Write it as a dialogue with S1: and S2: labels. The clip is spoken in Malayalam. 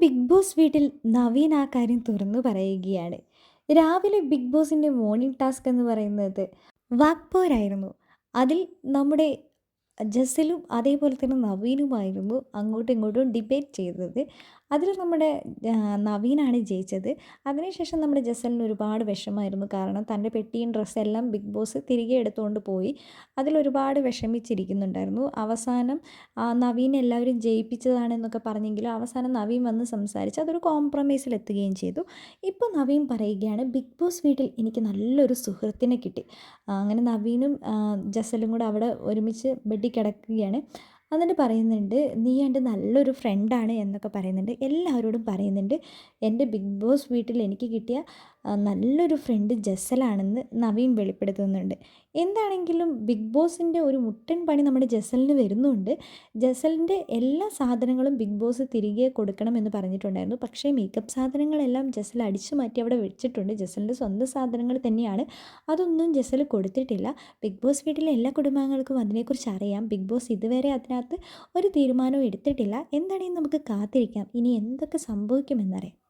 S1: ബിഗ് ബോസ് വീട്ടിൽ നവീൻ ആ കാര്യം തുറന്നു പറയുകയാണ്. രാവിലെ ബിഗ് ബോസിന്റെ മോർണിംഗ് ടാസ്ക് എന്ന് പറയുന്നത് വാക്പോരായിരുന്നു. അതിൽ നമ്മുടെ ജസലും അതേപോലെ തന്നെ നവീനുമായിരുന്നു അങ്ങോട്ടും ഇങ്ങോട്ടും ഡിബേറ്റ് ചെയ്തത്. അതിൽ നമ്മുടെ നവീനാണ് ജയിച്ചത്. അതിനുശേഷം നമ്മുടെ ജസലിന് ഒരുപാട് വിഷമമായിരുന്നു. കാരണം തന്റെ പെട്ടിയും ഡ്രസ്സെല്ലാം ബിഗ് ബോസ് തിരികെ എടുത്തുകൊണ്ട് പോയി. അതിലൊരുപാട് വിഷമിച്ചിരിക്കുന്നുണ്ടായിരുന്നു. അവസാനം നവീൻ എല്ലാവരും ജയിപ്പിച്ചതാണെന്നൊക്കെ പറഞ്ഞെങ്കിലും അവസാനം നവീൻ വന്ന് സംസാരിച്ച് അതൊരു കോംപ്രമൈസിലെത്തുകയും ചെയ്തു. ഇപ്പോൾ നവീൻ പറയുകയാണ് ബിഗ് ബോസ് വീട്ടിൽ എനിക്ക് നല്ലൊരു സുഹൃത്തിനെ കിട്ടി. അങ്ങനെ നവീനും ജസലും കൂടെ അവിടെ ഒരുമിച്ച് കിടക്കുകയാണ്. എന്നിട്ട് പറയുന്നുണ്ട് നീ എന്റെ നല്ലൊരു ഫ്രണ്ടാണ് എന്നൊക്കെ പറയുന്നുണ്ട്. എല്ലാവരോടും പറയുന്നുണ്ട് എന്റെ ബിഗ് ബോസ് വീട്ടിൽ എനിക്ക് കിട്ടിയ നല്ലൊരു ഫ്രണ്ട് ജസലാണെന്ന് നവീൻ വെളിപ്പെടുത്തുന്നുണ്ട്. എന്താണെങ്കിലും ബിഗ് ബോസിന്റെ ഒരു മുട്ടൻ പണി നമ്മുടെ ജസലിന് വരുന്നുണ്ട്. ജസലിന്റെ എല്ലാ സാധനങ്ങളും ബിഗ് ബോസ് തിരികെ കൊടുക്കണമെന്ന് പറഞ്ഞിട്ടുണ്ടായിരുന്നു. പക്ഷേ മേക്കപ്പ് സാധനങ്ങളെല്ലാം ജസൽ അടിച്ചു മാറ്റി അവിടെ വെച്ചിട്ടുണ്ട്. ജസലിന്റെ സ്വന്തം സാധനങ്ങൾ തന്നെയാണ്. അതൊന്നും ജസൽ കൊടുത്തിട്ടില്ല. ബിഗ് ബോസ് വീട്ടിലെ എല്ലാ കുടുംബാംഗങ്ങൾക്കും അതിനെക്കുറിച്ച് അറിയാം. ബിഗ് ബോസ് ഇതുവരെ അതിനകത്ത് ഒരു തീരുമാനവും എടുത്തിട്ടില്ല. എന്താണെങ്കിലും നമുക്ക് കാത്തിരിക്കാം. ഇനി എന്തൊക്കെ സംഭവിക്കുമെന്നറിയാം.